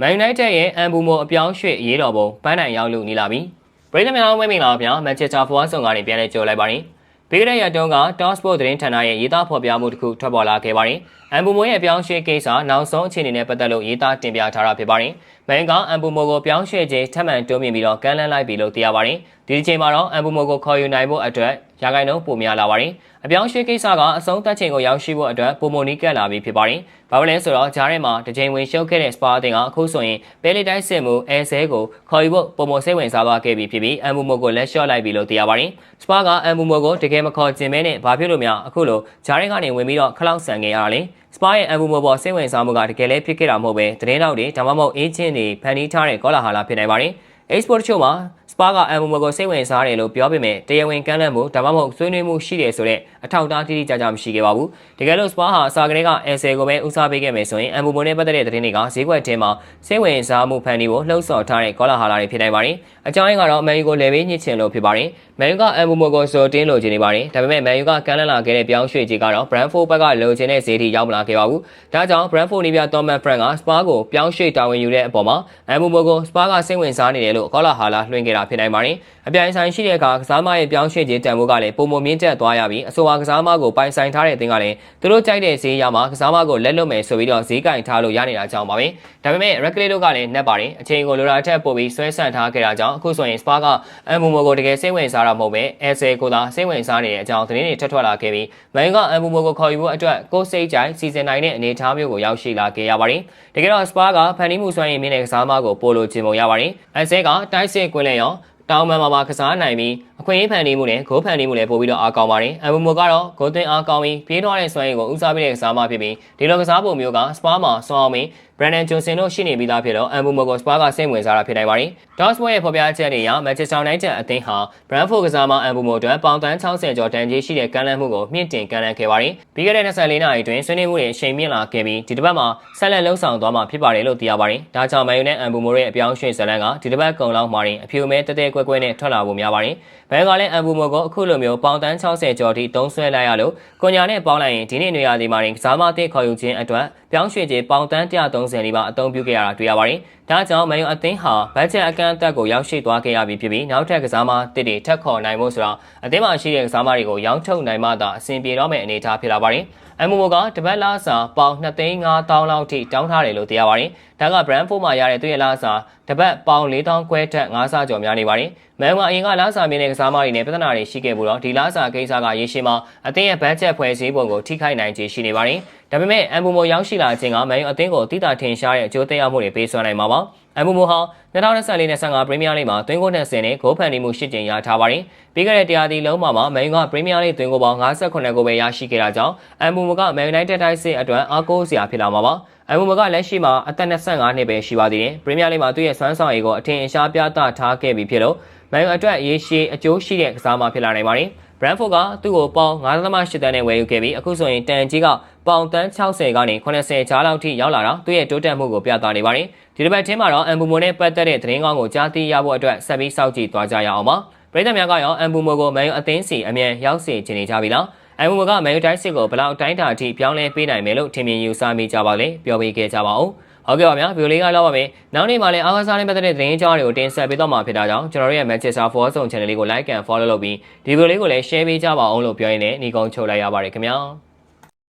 မန်ယူနိုက်တက်ရဲ့အန်ဘူမိုအပြောင်းရွှေ့ရေးတော်ပုံပန်းနိုင်ရောက်လို့နေလာပြီပရိသတ်များအားဝဲမင်္ဂလာပါဗျာမန်ချက်စတာဖွားဆောင်ကနေပြန်လဲကြိုလိုက်ပါရင်ပြီးခဲ့တဲ့ရက်တုန်းက Top Sport သတင်းဌာနရဲ့ရေးသားဖော်ပြမှုတစ်ခုထွက်ပေါ်လာခဲ့ပါတယ်အန်ဘူမိုရဲ့ပြောင်းရွှေ့ကိစ္စနောက်ဆုံးအခြေအနေနဲ့ပတ်သက်လို့ရေးသားတင်ပြထားတာဖြစ်ပါတယ်မန်ကအန်ဘူမိုကိုပြောင်းရွှေ့ခြင်းထပ်မံတိုးမြင့်ပြီးတော့ကမ်းလှမ်းလိုက်ပြီလို့သိရပါတယ် ဒီဒီချိန်မှာတော့အန်ဘူမိုကိုခေါ်ယူနိုင်ဖို့အတွက်ရာဂိုင်နှုန်းပိုများလာပါတယ်အပြောင်းရွှေ့ကိစ္စကအဆုံးသတ်ချိန်ကိုရောက်ရှိဖို့အတွက်ပုံမနီးကပ်လာပြီဖြစ်ပါတယ်။ဘာလို့လဲဆိုတော့ဂျားထဲမှာတစ်ချိန်ဝင်ရှုပ်ခဲ့တဲ့စပါအသင်းကအခုဆိုရင်ပဲလီတိုင်းစစ်မှုအဲဆဲကိုခေါ်ယူဖို့ပုံမစိတ်ဝင်စားသွားခဲ့ပြီဖြစ်ပြီးအမ်ဘူမိုကိုလက်လျှော့လိုက်ပြီလို့သိရပါတယ်။စပါကအမ်ဘူမိုကိုတကယ်မခေါ်ကျင်မဲနဲ့ဘာဖြစ်လို့များအခုလိုဂျားထဲကနေဝင်ပြီးတော့ခလောက်ဆန်ခဲ့ရတာလဲ။စပါရဲ့အမ်ဘူမိုပေါ်စိတ်ဝင်စားမှုကတကယ်လည်းဖြစ်ခဲ့တာမဟုတ်ပဲသတင်းတောက်တွေဒါမှမဟုတ်အေဂျင့်တွေဖန်တီးထားတဲ့ကောလာဟာလာဖြစ်နိုင်ပါတယ်။ export ချို့မှာစပါကအမ်ဘူမိုကိုစိတ်ဝင်စားတယ်လို့ပြောပေမဲ့တရားဝင်ကမ်းလှမ်းမှုဒါမှမဟုတ်ဆွေးနွေးမှုရှိတယ်ဆိုတဲ့အထောက်အထားတိတိကျကျမရှိခဲ့ပါဘူး။တကယ်လို့စပါဟာအစာကလေးကအန်ဆယ်ကိုပဲဦးစားပေးခဲ့မယ်ဆိုရင်အမ်ဘူမိုနဲ့ပတ်သက်တဲ့သတင်းတွေကဈေးကွက်ထဲမှာစိတ်ဝင်စားမှုဖန်တီးဖို့လှုံ့ဆော်ထားတဲ့ကောလာဟာလာတွေဖြစ်နိုင်ပါတယ်။အကြောင်းရင်းကတော့မန်ယူကိုလေဘေးညှစ်ချင်လို့ဖြစ်ပါတယ်။မန်ယူကအမ်ဘူမိုကိုဆိုတင်းလို့ချင်နေပါတယ်။ဒါပေမဲ့မန်ယူကကမ်းလှမ်းလာခဲ့တဲ့ပြောင်းရွှေ့ကြီးကတော့ Brentford ဘက်ကလိုချင်တဲ့ဈေးထိရောက်မလာခဲ့ပါဘူး။ဒါကြောင့် Brentford နေပြ Thomas Frank ကစပါကိုပြောင်းရွှေ့တာဝန်ယူတဲ့အပေါ်မှာအမ်ဘူမိုကိုစပါကစိတ်ဝင်စားနေတယ်လို့ကောလာဟာလာလွှင့်ခဲ့တာဖြစ်နိုင်ပါတယ်။အပြိုင်ဆိုင်ရှိတဲ့အခါကစားမရဲ့ပြောင်းရွှေ့ခြင်းတန်ဖိုးကလည်းပုံမမြင့်တက်သွားရပြီးအဆိုပါကစားမကိုပိုင်ဆိုင်ထားတဲ့အသင်းကလည်းသူတို့ကြိုက်တဲ့ဈေးရမှာကစားမကိုလက်လွတ်မယ်ဆိုပြီးတော့ဈေးကင်ထားလို့ရနေတာကြောင့်ပါပဲဒါပေမဲ့ Reckley တို့ကလည်းနှက်ပါတယ်အချိန်ကိုလိုတာအထက်ပို့ပြီးဆွဲဆန့်ထားခဲ့တာကြောင့်အခုဆိုရင် Spa ကအမ်ဘူမိုကိုတကယ်စိတ်ဝင်စားတာမဟုတ်ပဲ Essay ကိုသာစိတ်ဝင်စားနေတဲ့အကြောင်းသတင်းတွေထွက်ထွက်လာခဲ့ပြီးမန်ကအမ်ဘူမိုကိုခေါ်ယူဖို့အတွက်ကိုစိတ်ကြိုက်စီစဉ်နိုင်တဲ့အနေအထားမျိုးကိုရောက်ရှိလာခဲ့ရပါတယ်တကယ်တော့ Spa ကဖန်တီးမှုစွမ်းရည်မြင့်တဲ့ကစားမကိုပို့လို့ချင်ပုံရပါတယ် Essay ကတိုက်စစ်ကွင်းလဲရောတောင်ပန်မှာပါကစားနိုင်ပြီးအခွင့်အရေးဖန်တီးမှုနဲ့ဂိုးဖန်တီးမှုလည်းပို့ပြီးတော့အားကောင်းပါတယ်။အမ်ဘူမိုကတော့ဂိုးသွင်းအားကောင်းပြီးပြေးထွားတဲ့စွမ်းရည်ကိုဦးစားပေးတဲ့ကစားမဖြစ်ပြီးဒီလိုကစားပုံမျိုးကစပါမှာဆွမ်းအောင်ပြီး Brandon Johnson တို့ရှိနေပြီးသားဖြစ်တော့အမ်ဘူမိုကိုစပါကစိတ်ဝင်စားတာဖြစ်နိုင်ပါတယ်။ Doswell ရဲ့ဖော်ပြချက်တွေအရ Manchester United အသင်းဟာ Brentford ကစားမအမ်ဘူမိုအတွက်ပေါင်တန်း60ကျော်တန်ကြီးရှိတဲ့ကမ်းလှမ်းမှုကိုမြင့်တင်ကမ်းလှမ်းခဲ့ပါတယ်။ပြီးခဲ့တဲ့24နာရီတွင်ဆွေးနွေးမှုတွေအချိန်မြင့်လာခဲ့ပြီးဒီတစ်ပတ်မှာဆက်လက်လှုပ်ဆောင်သွားမှာဖြစ်ပါတယ်လို့သိရပါတယ်။ဒါကြောင့် Man U နဲ့အမ်ဘူမိုရဲ့အပြောင်းရွှေ့ဇလန်ကဒီတစ်ပတ်ကုံလောက်မှာရင်အဖြူမဲတဲတဲကွဲကွဲနဲ့ထွက်လာဖို့များပါတယ်။ဘန်ကလည်းအမ်ဘူမိုကိုအခုလိုမျိုးပေါင်တန်း60ကျော်ထိတုံးဆွဲလိုက်ရလို့ကွန်ညာနဲ့ပေါင်းလိုက်ရင်ဒီနေ့နေရာဒီမှာရင်ကစားမသစ်ခေါ်ယူခြင်းအတွက်ပြောင်းရွှေ့ခြင်းပေါင်တန်း130လီပါအသုံးပြုခဲ့ရတာတွေ့ရပါတယ်။ဒါကြောင့်မန်ယူအသင်းဟာဘတ်ဂျက်အကန့်အသတ်ကိုရောက်ရှိသွားခဲ့ရပြီဖြစ်ပြီးနောက်ထပ်ကစားမတစ်တွေထပ်ခေါ်နိုင်ဖို့ဆိုတော့အသင်းမှာရှိတဲ့ကစားမတွေကိုရောင်းထုတ်နိုင်မှသာအဆင်ပြေတော့မယ့်အနေအထားဖြစ်လာပါတယ်။အမ်မိုမိုကတပတ်လားစာပေါင်2သိန်း5000လောက်ထိတောင်းထားတယ်လို့သိရပါတယ်။ဒါက Brentford မှာရတဲ့သူ့ရဲ့လားစာ တပတ်ပေါင်4000ခွဲထက်5ဆကျော်များနေပါတယ်။မန်ကအရင်ကလားစာမြင့်တဲ့ကစားမတွေနဲ့ပြဿနာတွေရှိခဲ့ဘူးတော့ဒီလားစာကိစ္စကရေရှည်မှာအသင်းရဲ့ဘတ်ဂျက်ဖွဲ့စည်းပုံကိုထိခိုက်နိုင်ခြေရှိနေပါတယ်။ဒါပေမဲ့အမ်ဘူမိုရောက်ရှိလာခြင်းကမန်ယူအသင်းကိုတိတာထင်ရှားတဲ့အကျိုးသက်ရောက်မှုတွေပေးစွမ်းနိုင်မှာပါ။အမ်ဘူမိုဟာ2024နဲ့15ပရီးမီးယားလိဂ်မှာသွင်းဂိုး20နဲ့ဂိုးဖန်တီးမှု10ကြိမ်ရထားပါတယ်။ပြီးခဲ့တဲ့တရားဒီလုံးမှာမန်ယူကပရီးမီးယားလိဂ်သွင်းဂိုးပေါင်း58ဂိုးပဲရရှိခဲ့တာကြောင့်အမ်ဘူမိုကမန်ယူနိုက်တက်တိုက်စစ်အတွက်အားကိုးစရာဖြစ်လာမှာပါ။ အမ်ဘူမိုကလက်ရှိမှာအသက်25နှစ်ပဲရှိပါသေးတယ်။ပရီးမီးယားလိဂ်မှာသူ့ရဲ့စွမ်းဆောင်ရည်ကိုအထင်အရှားပြသထားခဲ့ပြီးဖြစ်လို့မန်ယူအတွက်ရေရှည်အကျိုးရှိတဲ့ကစားမဖြစ်လာနိုင်ပါတယ်။ Brentford ကသူ့ကိုပေါင်9.8တန်းနဲ့ဝယ်ယူခဲ့ပြီးအခုဆိုရင်တန်ကြီးကပေါင်တန်း60ကနေ80ချားလောက်ထိရောက်လာတော့သူ့ရဲ့တိုးတက်မှုကိုပြသနေပါတယ်ဒီတစ်ပတ်ထဲမှာတော့အမ်ဘူမိုနဲ့ပတ်သက်တဲ့သတင်းကောင်းကိုကြားသိရဖို့အတွက်ဆက်ပြီးစောင့်ကြည့်သွားကြရအောင်ပါပရိသတ်များကရောအမ်ဘူမိုကိုမန်ယူအသင်းစီအမြန်ရောက်စေချင်နေကြပြီလား အမ်ဘူမိုကမန်ယူတိုင်းစစ်ကိုဘလောက်တိုင်းတာအထိပြောင်းလဲပေးနိုင်မယ်လို့ထင်မြင်ယူဆမိကြပါလေပြောပေးခဲ့ကြပါဦးဟုတ်ကဲ့ပါဗျာဗီဒီယိုလေးကလောက်ပါမယ်နောက်နေ့မှလည်းအားကစားနဲ့ပတ်သက်တဲ့သတင်းကြောင်းတွေကိုတင်ဆက်ပေးတော့မှာဖြစ်တာကြောင့်ကျွန်တော်တို့ရဲ့ Manchester Force Zone Channel လေးကို like and follow လုပ်ပြီးဒီဗီဒီယိုလေးကိုလည်း share ပေးကြပါအောင်လို့ပြောရင်းနဲ့ညီကုန်းချုပ်လိုက်ရပါတယ်ခင်ဗျာ